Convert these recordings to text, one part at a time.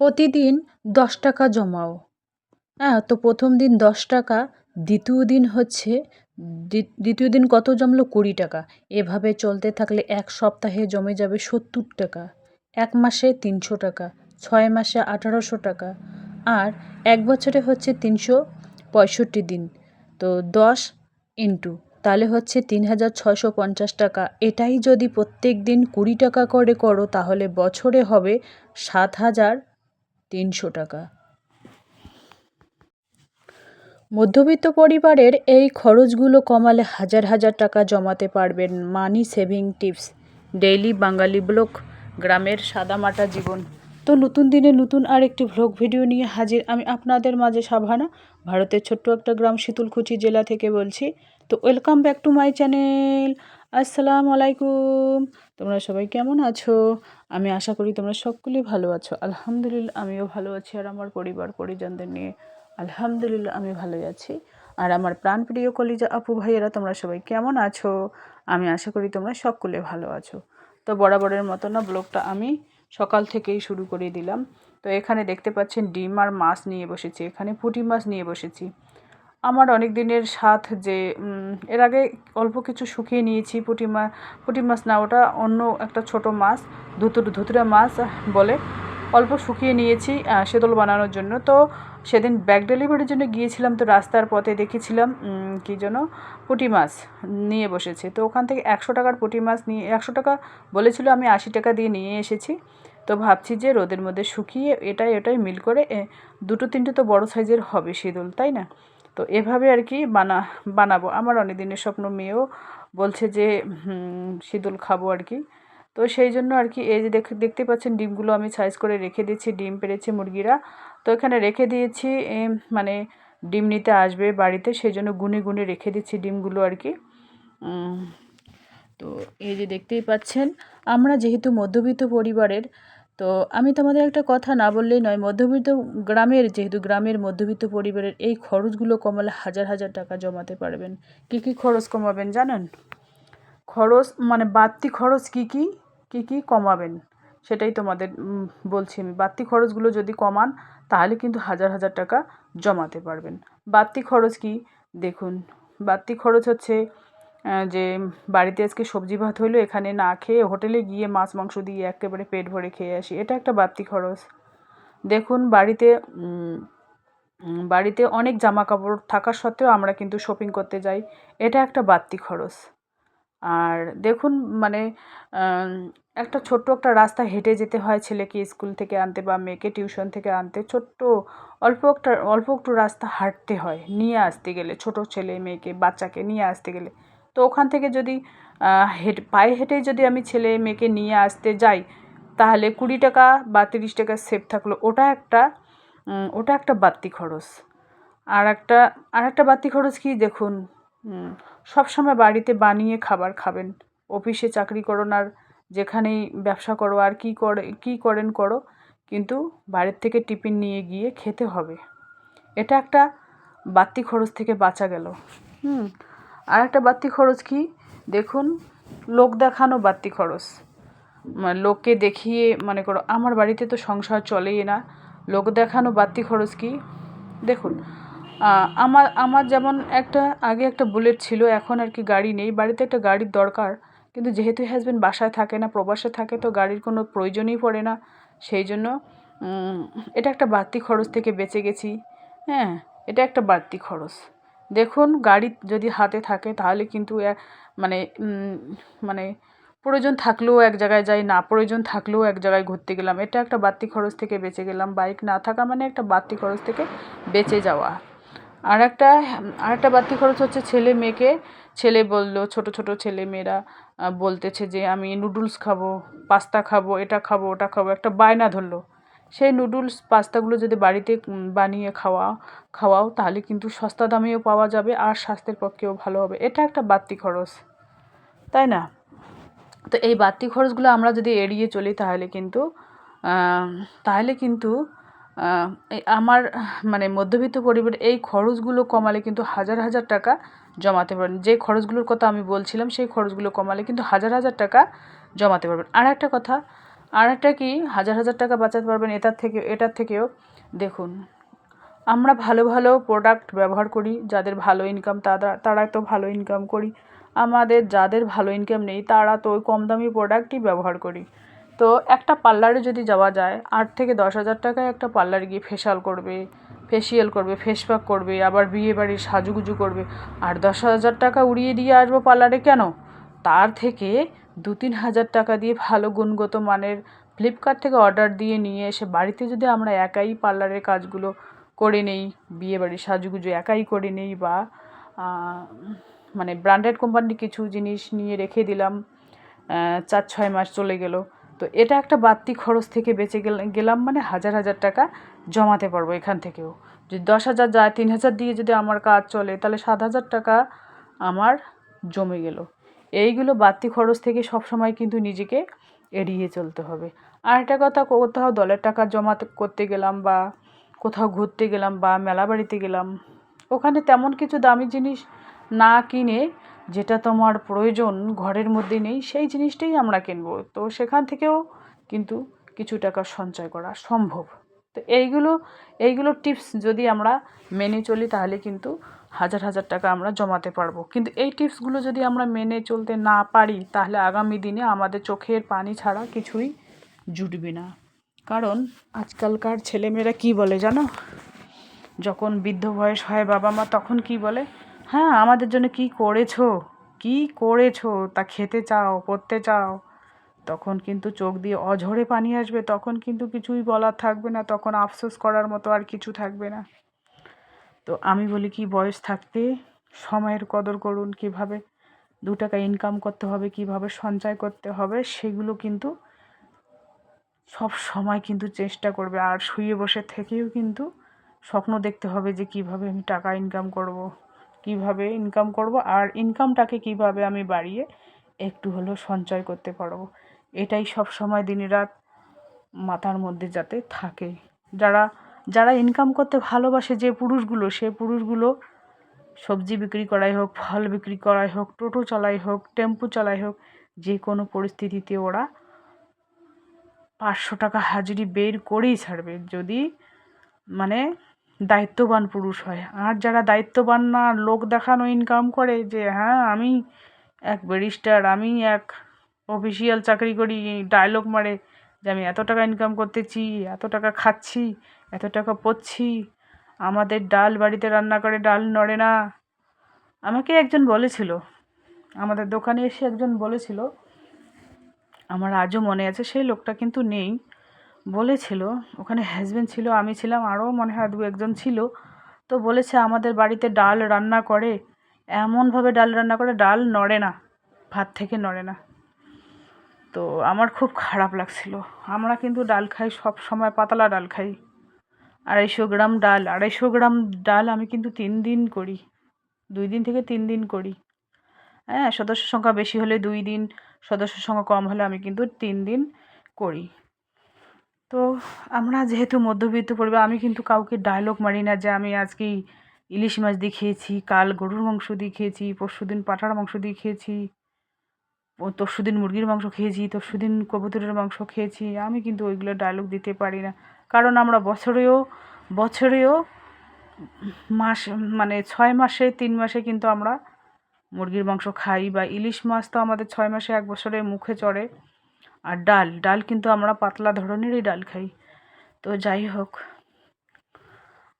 প্রতিদিন দশ টাকা জমাও। হ্যাঁ তো প্রথম দিন দশ টাকা, দ্বিতীয় দিন হচ্ছে দ্বি- দ্বিতীয় দিন কত জমলো? কুড়ি টাকা। এভাবে চলতে থাকলে এক সপ্তাহে জমে যাবে সত্তর টাকা। এক মাসে তিনশো টাকা, ছয় মাসে আঠারোশো টাকা। আর এক বছরে হচ্ছে তিনশো পঁয়ষট্টি দিন। তো দশ ইন্টু, তাহলে হচ্ছে তিন হাজার ছশো পঞ্চাশ টাকা। এটাই যদি প্রত্যেক দিন কুড়ি টাকা করে করো, তাহলে বছরে হবে সাত হাজার তিনশো টাকা। মধ্যবিত্ত পরিবারের এই খরচগুলো কমালে হাজার হাজার টাকা জমাতে পারবেন money saving tips, daily Bangali vlog গ্রামের সাদামাটা জীবন। তো নতুন দিনে নতুন আরেকটি ভ্লগ ভিডিও নিয়ে হাজির আমি আপনাদের মাঝে সাভানা, ভারতের ছোট্ট একটা গ্রাম শীতলকুচি জেলা থেকে বলছি। তো welcome back to my channel আসসালামু আলাইকুম তোমরা সবাই কেমন আছো? আমি আশা করি তোমরা সকলেই ভালো আছো। আলহামদুলিল্লাহ, আমিও ভালো আছি আর আমার পরিবার, পরিজনদের নিয়ে আলহামদুলিল্লাহ আমি ভালোই আছি। আর আমার প্রাণপ্রিয় কলিজা আপু ভাইয়েরা, তোমরা সবাই কেমন আছো? আমি আশা করি তোমরা সকলে ভালো আছো। তো বরাবরের মতো না, ব্লগটা আমি সকাল থেকেই শুরু করে দিলাম। তো এখানে দেখতে পাচ্ছেন ডিম আর মাছ নিয়ে বসেছি। এখানে পুঁটি মাছ নিয়ে বসেছি। আমার অনেক দিনের স্বাদ যে এর আগে অল্প কিছু শুকিয়ে নিয়েছি পুঁটি মাছ পুঁটি মাছ না, ওটা অন্য একটা ছোট মাছ, ধুতুর, ধুতুরা মাছ বলে। অল্প শুকিয়ে নিয়েছি সেদল বানানোর জন্য। তো সেদিন ব্যাগ ডেলিভারির জন্য গিয়েছিলাম, তো রাস্তার পথে দেখেছিলাম কি যেন পুঁটি মাছ নিয়ে বসেছে। তো ওখান থেকে একশো টাকার পুঁটি মাছ নিয়ে, একশো টাকা বলেছিল আমি আশি টাকা দিয়ে নিয়ে এসেছি। তো ভাবছি যে, রোদের মধ্যে শুকিয়ে এটাই এটাই মিল করে দুটো, তিনটে তো বড় সাইজের হবে শীতল তাই না? তো এভাবে আর কি বানা, বানাবো। আমার অনেক দিনের স্বপ্ন মেয়েও বলছে যে সিঁদুল খাব আর কি। তো সেই জন্য আর কি এই যে দেখ, দেখতে পাচ্ছেন ডিমগুলো আমি সাইজ করে রেখে দিয়েছি, ডিম পেরেছে মুরগিরা। তো এখানে রেখে দিয়েছি মানে ডিম নিতে আসবে বাড়িতে, সেই জন্য গুনে গুনে রেখে দিচ্ছি ডিমগুলো আর কি। তো এই যে দেখতেই পাচ্ছেন, আমরা যেহেতু মধ্যবিত্ত পরিবারের তো আমি তোমাদের একটা কথা না বললেই নয়, মধ্যবিত্ত গ্রামের যেহেতু গ্রামের মধ্যবিত্ত পরিবারের এই খরচগুলো কমালে হাজার হাজার টাকা জমাতে পারবেন। কী কী খরচ কমাবেন জানেন? খরচ মানে বাড়তি খরচ কী কী কী কী কমাবেন সেটাই তোমাদের বলছি আমি। বাড়তি খরচগুলো যদি কমান তাহলে কিন্তু হাজার হাজার টাকা জমাতে পারবেন। বাড়তি খরচ কি? দেখুন, বাড়তি খরচ হচ্ছে যে বাড়িতে আজকে সবজি ভাত হইল, এখানে না খেয়ে হোটেলে গিয়ে মাছ, মাংস দিয়ে একেবারে পেট ভরে খেয়ে আসি। এটা একটা বাড়তি খরচ। দেখুন, বাড়িতে বাড়িতে অনেক জামা কাপড় থাকা সত্ত্বেও আমরা কিন্তু শপিং করতে যাই। এটা একটা বাড়তি খরচ। আর দেখুন মানে একটা ছোট্ট একটা রাস্তা হেঁটে যেতে হয় ছেলেকে স্কুল থেকে আনতে বা মেয়েকে টিউশন থেকে আনতে। ছোট্ট, অল্প একটা, অল্প একটু রাস্তা হাঁটতে হয়, নিয়ে আসতে গেলে, ছোট ছেলে মেয়েকে, বাচ্চাকে নিয়ে আসতে গেলে। তো ওখান থেকে যদি হেঁটে, পায়ে হেঁটেই যদি আমি ছেলে মেয়েকে নিয়ে আসতে যাই, তাহলে কুড়ি টাকা বা তিরিশ টাকা সেভ থাকল। ওটা একটা ওটা একটা বাড়তি খরচ। আর একটা আর একটা বাড়তি খরচ কি দেখুন সবসময় বাড়িতে বানিয়ে খাবার খাবেন। অফিসে চাকরি করো আর যেখানেই ব্যবসা করো, আর কী করে, কী করেন করো, কিন্তু বাড়ির থেকে টিফিন নিয়ে গিয়ে খেতে হবে। এটা একটা বাড়তি খরচ থেকে বাঁচা গেল। হুম। আর একটা বাড়তি খরচ কি? দেখুন, লোক দেখানো বাড়তি খরচ। মানে লোককে দেখিয়ে, মনে করো, আমার বাড়িতে তো সংসার চলেই না। লোক দেখানো বাড়তি খরচ কি? দেখুন আমার আমার যেমন একটা, আগে একটা বুলেট ছিল, এখন আর কি গাড়ি নেই। বাড়িতে একটা গাড়ির দরকার, কিন্তু যেহেতু হাজব্যান্ড বাসায় থাকে না, প্রবাসে থাকে, তো গাড়ির কোনো প্রয়োজনই পড়ে না। সেই জন্য এটা একটা বাড়তি খরচ থেকে বেঁচে গেছি। হ্যাঁ এটা একটা বাড়তি খরচ। দেখুন, গাড়ি যদি হাতে থাকে তাহলে কিন্তু মানে মানে প্রয়োজন থাকলেও এক জায়গায় যাই, না প্রয়োজন থাকলেও এক জায়গায় ঘুরতে গেলাম। এটা একটা বাড়তি খরচ থেকে বেঁচে গেলাম। বাইক না থাকা মানে একটা বাড়তি খরচ থেকে বেঁচে যাওয়া। আর একটা আর একটা বাড়তি খরচ হচ্ছে ছেলে মেয়েকে, ছেলে বলল, ছোট ছোট ছেলে মেয়েরা বলতেছে যে, আমি নুডলস খাব, পাস্তা খাব, এটা খাব, ওটা খাব। একটা বায়না ধরলো। সেই নুডলস পাস্তাগুলো যদি বাড়িতে বানিয়ে খাওয়া, খাওয়াও, তাহলে কিন্তু সস্তা দামেও পাওয়া যাবে আর স্বাস্থ্যের পক্ষেও ভালো হবে। এটা একটা বাড়তি খরচ, তাই না? তো এই বাড়তি খরচগুলো আমরা যদি এড়িয়ে চলি তাহলে কিন্তু তাহলে কিন্তু আমার মানে মধ্যবিত্ত পরিবার এই খরচগুলো কমালে কিন্তু হাজার হাজার টাকা জমাতে পারবেন। যে খরচগুলোর কথা আমি বলছিলাম, সেই খরচগুলো কমালে কিন্তু হাজার হাজার টাকা জমাতে পারবেন। আর একটা কথা আর একটা কি? হাজার হাজার টাকা বাঁচাতে পারবেন এটার থেকে, এটার থেকেও। দেখুন, আমরা ভালো ভালো প্রোডাক্ট ব্যবহার করি, যাদের ভালো ইনকাম তারা তারা তো ভালো ইনকাম করি। আমাদের যাদের ভালো ইনকাম নেই, তারা তো ওই কম দামি প্রোডাক্টই ব্যবহার করি। তো একটা পার্লারে যদি যাওয়া যায়, আট থেকে দশ হাজার টাকায় একটা পার্লারে গিয়ে ফেশিয়াল করবে ফেসিয়াল করবে ফেস প্যাক করবে, আবার বিয়ে বাড়ির সাজুগুজু করবে। আর দশ হাজার টাকা উড়িয়ে দিয়ে আসব পার্লারে কেন? তার থেকে দু তিন হাজার টাকা দিয়ে ভালো গুণগত মানের ফ্লিপকার্ট থেকে অর্ডার দিয়ে নিয়ে এসে বাড়িতে যদি আমরা একাই পার্লারের কাজগুলো করে নেই, বিয়ে বাড়ির সাজুগুজু একাই করে নেই বা মানে ব্র্যান্ডেড কোম্পানির কিছু জিনিস নিয়ে রেখে দিলাম চার ছয় মাস চলে গেল, তো এটা একটা বাড়তি খরচ থেকে বেঁচে গেলাম মানে হাজার হাজার টাকা জমাতে পারব এখান থেকেও। যদি দশ হাজার যায়, তিন হাজার দিয়ে যদি আমার কাজ চলে, তাহলে সাত হাজার টাকা আমার জমে গেল। এইগুলো বাড়তি খরচ থেকে সব সময় কিন্তু নিজেকে এড়িয়ে চলতে হবে। আর একটা কথা, কোথাও দলের টাকা জমা করতে গেলাম বা কোথাও ঘুরতে গেলাম বা মেলা বাড়িতে গেলাম, ওখানে তেমন কিছু দামি জিনিস না কিনে যেটা তোমার প্রয়োজন ঘরের মধ্যে নেই, সেই জিনিসটাই আমরা কিনবো। তো সেখান থেকেও কিন্তু কিছু টাকা সঞ্চয় করা সম্ভব। তো এইগুলো এইগুলো টিপস যদি আমরা মেনে চলি তাহলে কিন্তু হাজার হাজার টাকা আমরা জমাতে পারব। কিন্তু এই টিপসগুলো যদি আমরা মেনে চলতে না পারি, তাহলে আগামী দিনে আমাদের চোখের পানি ছাড়া কিছুই জুটবে না। কারণ আজকালকার ছেলেমেয়েরা কি বলে জানো? যখন বৃদ্ধ বয়স হয় বাবা মা তখন কি বলে? হ্যাঁ আমাদের জন্য কি করেছ? কি করেছ? তা খেতে চাও পড়তে চাও? তখন কিন্তু চোখ দিয়ে অঝরে পানি আসবে, তখন কিন্তু কিছুই বলার থাকবে না, তখন আফসোস করার মতো আর কিছু থাকবে না। তো আমি বলি কি, বয়স থাকতে সময়ের কদর করুন কীভাবে, দু টাকা ইনকাম করতে হবে, কীভাবে সঞ্চয় করতে হবে, সেগুলো কিন্তু সব সময় কিন্তু চেষ্টা করবে আর শুয়ে বসে থেকেও কিন্তু স্বপ্ন দেখতে হবে যে কীভাবে আমি টাকা ইনকাম করব। কীভাবে ইনকাম করব, আর ইনকামটাকে কীভাবে আমি বাড়িয়ে একটু হলেও সঞ্চয় করতে পারব এটাই সব সময় দিন রাত মাথার মধ্যে যাতে থাকে যারা যারা ইনকাম করতে ভালোবাসে যে পুরুষগুলো, সে পুরুষগুলো সবজি বিক্রি করাই হোক, ফল বিক্রি করাই হোক, টোটো চালাই হোক, টেম্পু চালাই হোক, যে কোনো পরিস্থিতিতে ওরা পাঁচশো টাকা হাজিরি বের করেই ছাড়বে। যদি মানে দায়িত্ববান পুরুষ হয়। আর যারা দায়িত্ববান না, লোক দেখানো ইনকাম করে যে হ্যাঁ আমি এক ব্যারিস্টার আমি এক অফিসিয়াল চাকরি করি ডায়লগ মারে যে, আমি এত টাকা ইনকাম করতেছি, এত টাকা খাচ্ছি এত টাকা পড়ছি আমাদের ডাল বাড়িতে রান্না করে ডাল নড়ে না। আমাকে একজন বলেছিল, আমাদের দোকানে এসে একজন বলেছিল, আমার আজও মনে আছে সেই লোকটা কিন্তু নেই। বলেছিল, ওখানে হাজব্যান্ড ছিল, আমি ছিলাম, আরও মনে হয় দু একজন ছিল। তো বলেছে, আমাদের বাড়িতে ডাল রান্না করে, এমনভাবে ডাল রান্না করে ডাল নড়ে না, ভাত থেকে নড়ে না। তো আমার খুব খারাপ লাগছিল। আমরা কিন্তু ডাল খাই, সব সময় পাতলা ডাল খাই। আড়াইশো গ্রাম ডাল। আড়াইশো গ্রাম ডাল আমি কিন্তু তিন দিন করি। দুই দিন থেকে তিন দিন করি। হ্যাঁ সদস্য সংখ্যা বেশি হলে দুই দিন, সদস্য সংখ্যা কম হলে আমি কিন্তু তিন দিন করি। তো আমরা যেহেতু মধ্যবিত্ত পরিবার, আমি কিন্তু কাউকে ডায়লগ মারি না যে আমি আজকে ইলিশ মাছ দিয়ে খেয়েছি, কাল গরুর মাংস দিয়ে খেয়েছি, পরশু দিন পাঠার মাংস দিয়ে খেয়েছি তরশু দিন মুরগির মাংস খেয়েছি, তরশু দিন কবুতরের মাংস খেয়েছি। আমি কিন্তু ওইগুলো ডায়লগ দিতে পারি না। কারণ আমরা বছরেও বছরেও মাস মানে ছয় মাসে, তিন মাসে কিন্তু আমরা মুরগির মাংস খাই বা ইলিশ মাছ তো আমাদের ছয় মাসে এক বছরে মুখে চড়ে। আর ডাল ডাল কিন্তু আমরা পাতলা ধরনেরই ডাল খাই। তো যাই হোক,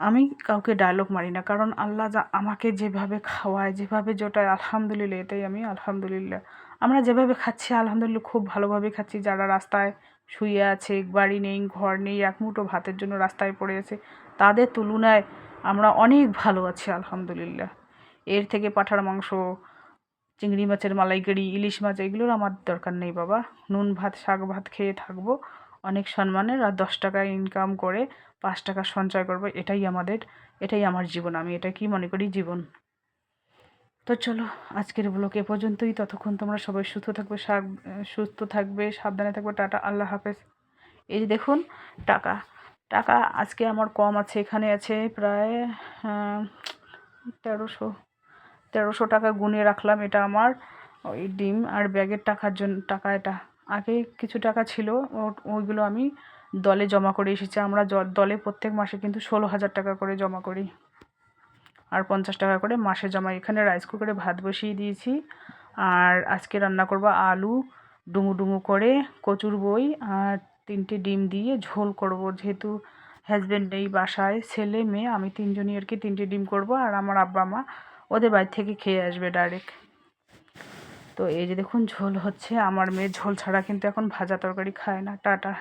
আমি কাউকে ডায়লগ মারি না, কারণ আল্লাহ যা আমাকে যেভাবে খাওয়ায়, যেভাবে জোটায় আলহামদুলিল্লাহ, এটাই আমি আলহামদুলিল্লাহ। আমরা যেভাবে খাচ্ছি, আলহামদুলিল্লাহ খুব ভালোভাবে খাচ্ছি, যারা রাস্তায় শুয়ে আছে, বাড়ি নেই, ঘর নেই, এক মুঠো ভাতের জন্য রাস্তায় পড়ে আছে। তাদের তুলনায় আমরা অনেক ভালো আছি, আলহামদুলিল্লাহ। এর থেকে পাঠার মাংস, চিংড়ি মাছের মালাইকারি, ইলিশ মাছ, এগুলোর আমার দরকার নেই বাবা। নুন ভাত, শাক ভাত খেয়ে থাকব, অনেক সম্মানের, আর দশ টাকা ইনকাম করে পাঁচ টাকা সঞ্চয় করব, এটাই আমাদের, এটাই আমার জীবন, আমি এটা কি মনে করি? জীবন। তো চলো, আজকের ব্লগ এ পর্যন্তই। ততক্ষণ তোমরা সবাই সুস্থ থাকবে সুস্থ থাকবে, সাবধানে থাকবে। টাটা, আল্লাহ হাফেজ। এই যে দেখুন, টাকা। টাকা আজকে আমার কম আছে, এখানে আছে প্রায় তেরোশো। তেরোশো টাকা গুনে রাখলাম, এটা আমার ওই ডিম আর ব্যাগের টাকার জন্য, টাকা এটা। আগে কিছু টাকা ছিল ওইগুলো আমি দলে জমা করে এসেছি। আমরা দলে প্রত্যেক মাসে কিন্তু ষোলো হাজার টাকা করে জমা করি। আর পঞ্চাশ টাকা করে মাসে জমা। এখানে রাইস কুকারে ভাত বসিয়ে দিয়েছি। আর আজকে রান্না করব আলু, ডুমু ডুমু করে কচুর বই আর তিনটে ডিম দিয়ে ঝোল করব। যেহেতু হাজব্যান্ড নেই বাসায়, ছেলে, মেয়ে, আমি তিনজনই আর কি তিনটে ডিম করব আর আমার আব্বা, মা ওদের বাড়ি থেকে খেয়ে আসবে ডাইরেক্ট তো এই যে দেখুন, ঝোল হচ্ছে। আমার মেয়ে ঝোল ছাড়া কিন্তু এখন ভাজা তরকারি খায় না। টাটা।